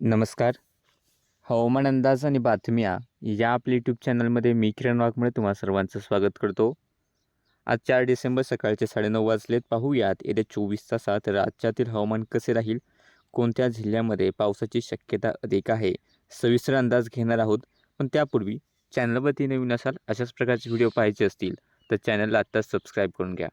नमस्कार. हवामान अंदाज आणि बातम्या या आपल्या यूट्यूब चॅनलमध्ये मी किरण वाघमुळे तुम्हा सर्वांचं स्वागत करतो. आज चार डिसेंबर सकाळचे साडेनऊ वाजलेत. पाहूयात येत्या चोवीस तासात राज्यातील हवामान कसे राहील? कोणत्या जिल्ह्यामध्ये पावसाची शक्यता अधिक आहे? सविस्तर अंदाज घेणार आहोत. पण त्यापूर्वी चॅनलवरती नवीन असाल अशाच प्रकारचे व्हिडिओ पाहायचे असतील तर चॅनलला आत्ताच सबस्क्राईब करून घ्या.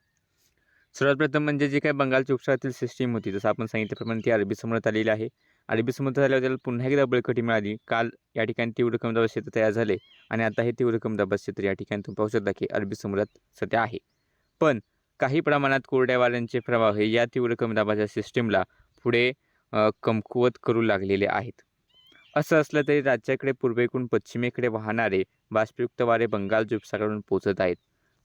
सर्वात प्रथम म्हणजे जे काही बंगालच्या उपसागरातील सिस्टीम होती जसं आपण सांगितल्याप्रमाणे ती अरबी समुद्रात आलेली आहे. अरबी समुद्रात झाल्यावर त्याला पुन्हा एकदा बळकटी मिळाली. काल या ठिकाणी तीव्र कमी क्षेत्र तयार झाले आणि आता हे तीव्र कमी क्षेत्र या ठिकाणी तुम्ही पाहू शकता की अरबी समुद्रात सध्या आहे. पण काही प्रमाणात कोरड्या वाऱ्यांचे प्रवाह हे या तीव्र कमदाबाच्या सिस्टीमला पुढे कमकुवत करू लागलेले आहेत. असं असलं तरी राज्याकडे पूर्वेकडून पश्चिमेकडे वाहणारे बाष्पयुक्त वारे बंगाल उपसागरावरून पोचत आहेत.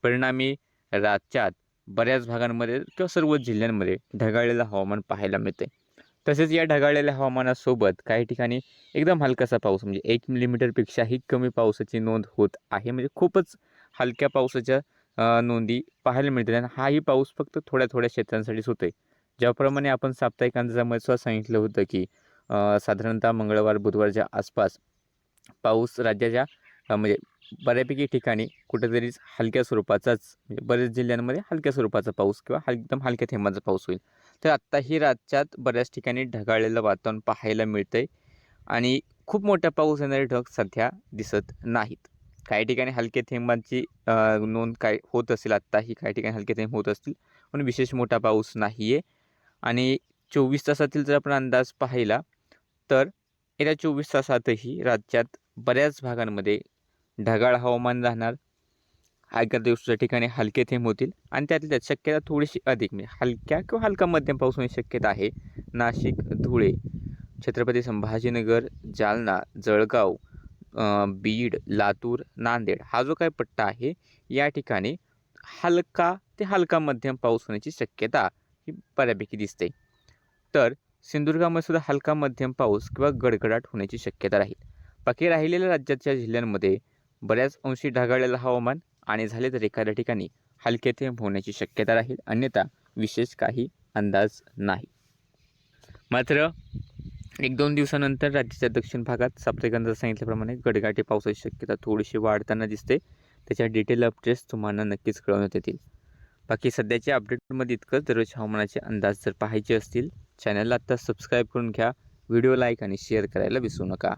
परिणामी राज्यात बऱ्याच भागांमध्ये किंवा सर्वच जिल्ह्यांमध्ये ढगाळलेलं हवामान पाहायला मिळते तसेच या ढगाळलेल्या हवामानासोबत काही ठिकाणी एकदम हलकासा पाऊस म्हणजे एक मिलीमीटरपेक्षाही कमी पावसाची नोंद होत आहे. म्हणजे खूपच हलक्या पावसाच्या नोंदी पाहायला मिळतात आणि हाही पाऊस फक्त थोड्या थोड्या क्षेत्रांसाठीच आहे ज्याप्रमाणे आपण साप्ताहिक अंदाजामध्ये सुद्धा सांगितलं होतं की साधारणतः मंगळवार बुधवारच्या आसपास पाऊस राज्याच्या म्हणजे बऱ्यापैकी ठिकाणी कुठेतरीच हलक्या स्वरूपाचाच म्हणजे बरेच जिल्ह्यांमध्ये हलक्या स्वरूपाचा पाऊस किंवा हल एकदम हलक्या थेंबाचा पाऊस होईल. तर आत्ताही राज्यात बऱ्याच ठिकाणी ढगाळलेलं वातावरण पाहायला मिळतं आहे आणि खूप मोठा पाऊस येणारे ढग सध्या दिसत नाहीत. काही ठिकाणी हलक्या थेंबांची नोंद काय होत असेल आत्ताही काही ठिकाणी हलके थेंब होत असतील पण विशेष मोठा पाऊस नाही आहे आणि चोवीस तासातील जर आपण अंदाज पाहिला तर येत्या चोवीस तासातही राज्यात बऱ्याच भागांमध्ये ढगाळ हवामान राहणार. एका दिवसाच्या ठिकाणी हलके थेंब होतील आणि त्यातल्या त्यात शक्यता थोडीशी अधिक म्हणजे हलक्या किंवा हलका मध्यम पाऊस होण्याची शक्यता आहे. नाशिक धुळे छत्रपती संभाजीनगर जालना जळगाव बीड लातूर नांदेड हा जो काही पट्टा आहे या ठिकाणी हलका ते हलका मध्यम पाऊस होण्याची शक्यता ही बऱ्यापैकी दिसते. तर सिंधुदुर्गामध्ये सुद्धा हलका मध्यम पाऊस किंवा गडगडाट होण्याची शक्यता राहील. बाकी राहिलेल्या राज्याच्या जिल्ह्यांमध्ये बऱ्याच अंशी ढगाळलेलं हवामान आणि झाले तर एखाद्या ठिकाणी हलके थेंब होण्याची शक्यता राहील अन्यथा विशेष काही अंदाज नाही. मात्र एक दोन दिवसानंतर राज्याच्या दक्षिण भागात साप्ताहिक सांगितल्याप्रमाणे गडगाटी पावसाची शक्यता थोडीशी वाढताना दिसते. त्याच्या डिटेल अपडेट्स तुम्हाला नक्कीच कळवण्यात येतील. बाकी सध्याच्या अपडेटमध्ये इतकंच. दररोज हवामानाचे अंदाज जर पाहायचे असतील चॅनलला आत्ता सबस्क्राईब करून घ्या. व्हिडिओ लाईक आणि शेअर करायला विसरू नका.